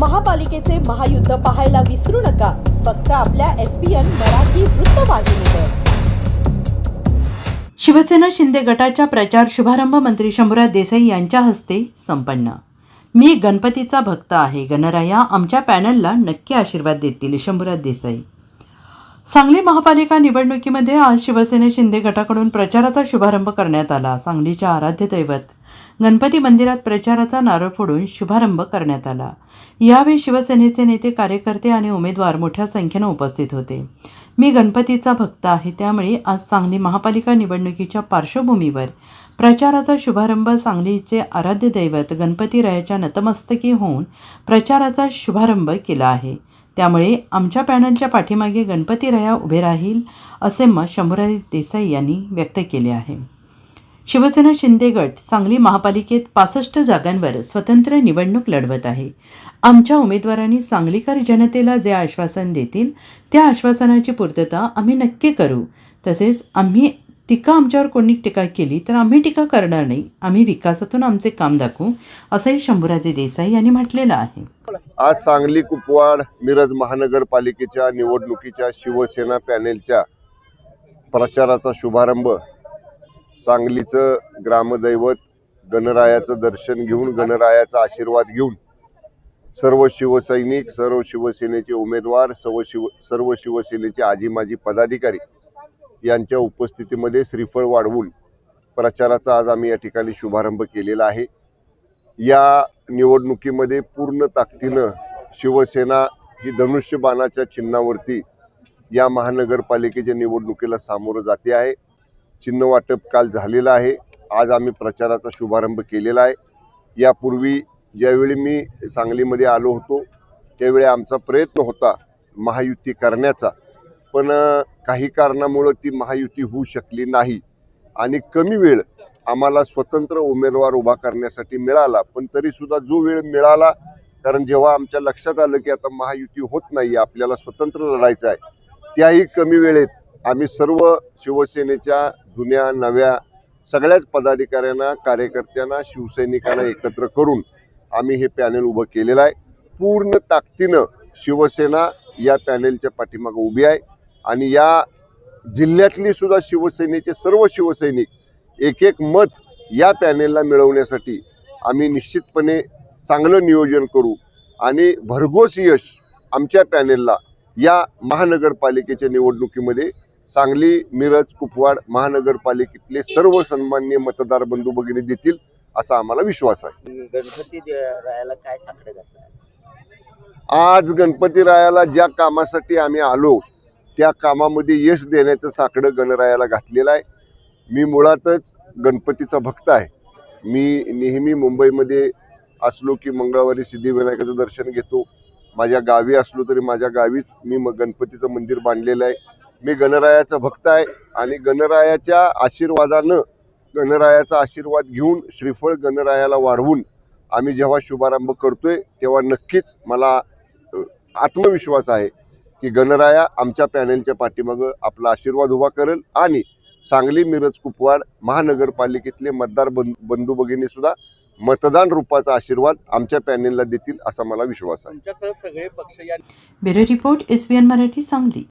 महापालिकेचे महायुद्ध पाहायला विसरू नका. फक्त आपल्या एस पी मराठी वृत्तवाहिनीवर शिवसेना शिंदे गटाच्या प्रचार शुभारंभ मंत्री शंभूराज देसाई यांच्या हस्ते संपन्न. मी गणपतीचा भक्त आहे. गणराया आमच्या पॅनलला नक्की आशीर्वाद देतील शंभूराज देसाई. सांगली महापालिका निवडणुकीमध्ये आज शिवसेना शिंदे गटाकडून प्रचाराचा शुभारंभ करण्यात आला. सांगलीच्या आराध्य दैवत गणपती मंदिरात प्रचाराचा नारळ फोडून शुभारंभ करण्यात आला. यावेळी शिवसेनेचे नेते कार्यकर्ते आणि उमेदवार मोठ्या संख्येनं उपस्थित होते. मी गणपतीचा भक्त आहे त्यामुळे आज सांगली महापालिका निवडणुकीच्या पार्श्वभूमीवर प्रचाराचा शुभारंभ सांगलीचे आराध्य दैवत गणपतीरायाच्या नतमस्तकी होऊन प्रचाराचा शुभारंभ केला आहे. त्यामुळे आमच्या पॅनलच्या पाठीमागे गणपतीराया उभे राहील असे मत शंभूराज देसाई यांनी व्यक्त केले आहे. शिवसेना शिंदे गट सांगली महापालिकेत पासष्ट जागांवर स्वतंत्र निवडणूक लढवत आहे. आमच्या उमेदवारांनी सांगलीकर जनतेला जे आश्वासन देतील त्या आश्वासनाची पूर्तता आम्ही नक्की करू. तसेच आम्ही टीका आमच्यावर कोणी टीका केली तर आम्ही टीका करणार नाही. आम्ही विकासातून आमचे काम दाखवू असंही शंभूराजे देसाई यांनी म्हटलेलं आहे. आज सांगली कुपवाड मिरज महानगरपालिकेच्या निवडणुकीच्या शिवसेना पॅनेलच्या प्रचाराचा शुभारंभ सांगलीचं ग्रामदैवत गणरायाचं दर्शन घेऊन गणरायाचा आशीर्वाद घेऊन सर्व शिवसैनिक सर्व शिवसेनेचे उमेदवार सर्व शिव सर्व शिवसेनेचे आजी माजी पदाधिकारी यांच्या उपस्थितीमध्ये श्रीफळ वाढवून प्रचाराचा आज आम्ही या ठिकाणी शुभारंभ केलेला आहे. या निवडणुकीमध्ये पूर्ण ताकदीनं शिवसेना ही धनुष्यबाणाच्या चिन्हावरती या महानगरपालिकेच्या निवडणुकीला सामोरं जाते आहे. चिन्ह वाटप काल झालेलं आहे. आज आम्ही प्रचाराचा शुभारंभ केलेला आहे. यापूर्वी ज्यावेळी मी सांगलीमध्ये आलो होतो त्यावेळी आमचा प्रयत्न होता महायुती करण्याचा. पण काही कारणामुळं ती महायुती होऊ शकली नाही. आणि कमी वेळ आम्हाला स्वतंत्र उमेदवार उभा करण्यासाठी मिळाला. पण तरीसुद्धा जो वेळ मिळाला कारण जेव्हा आमच्या लक्षात आलं की आता महायुती होत नाही आपल्याला स्वतंत्र लढायचं आहे त्याही कमी वेळेत आम्ही सर्व शिवसेनेच्या जुन्या नव्या सगळ्याच पदाधिकाऱ्यांना कार्यकर्त्यांना शिवसैनिकांना एकत्र करून आम्ही हे पॅनेल उभं केलेलं आहे. पूर्ण ताकदीनं शिवसेना या पॅनेलच्या पाठीमागं उभी आहे आणि या जिल्ह्यातली सुद्धा शिवसेनेचे सर्व शिवसैनिक एक एक मत या पॅनेलला मिळवण्यासाठी आम्ही निश्चितपणे चांगलं नियोजन करू आणि भरघोस यश आमच्या पॅनेलला या महानगरपालिकेच्या निवडणुकीमध्ये सांगली मिरज कुपवाड महानगरपालिकेतले सर्व सन्मान्य मतदार बंधू भगिनी देतील असा आम्हाला विश्वास आहे. गणपती रायाला काय आज गणपतीरायाला ज्या कामासाठी आम्ही आलो त्या कामामध्ये यश देण्याचं साकडं गणरायाला घातलेलं आहे. मी मुळातच गणपतीचा भक्त आहे. मी नेहमी मुंबईमध्ये असलो की मंगळवारी सिद्धिविनायकाचं दर्शन घेतो. माझ्या गावी असलो तरी माझ्या गावीच मी म गणपतीचं मंदिर बांधलेलं आहे. मी गणरायाचा भक्त आहे आणि गणरायाच्या आशीर्वादानं गणरायाचा आशीर्वाद घेऊन श्रीफळ गणरायाला वाढवून आम्ही जेव्हा शुभारंभ करतोय तेव्हा नक्कीच मला आत्मविश्वास आहे की गणराया आमच्या पॅनेलच्या पाठीमागं आपला आशीर्वाद उभा करेल आणि सांगली मिरज कुपवाड महानगरपालिकेतले मतदार बंधू बंधू भगिनी सुद्धा मतदान रूपाचा आशीर्वाद आमच्या पॅनेलला देतील असा मला विश्वास आहे. सगळे पक्ष या bureau report S B N Marathi Sangli.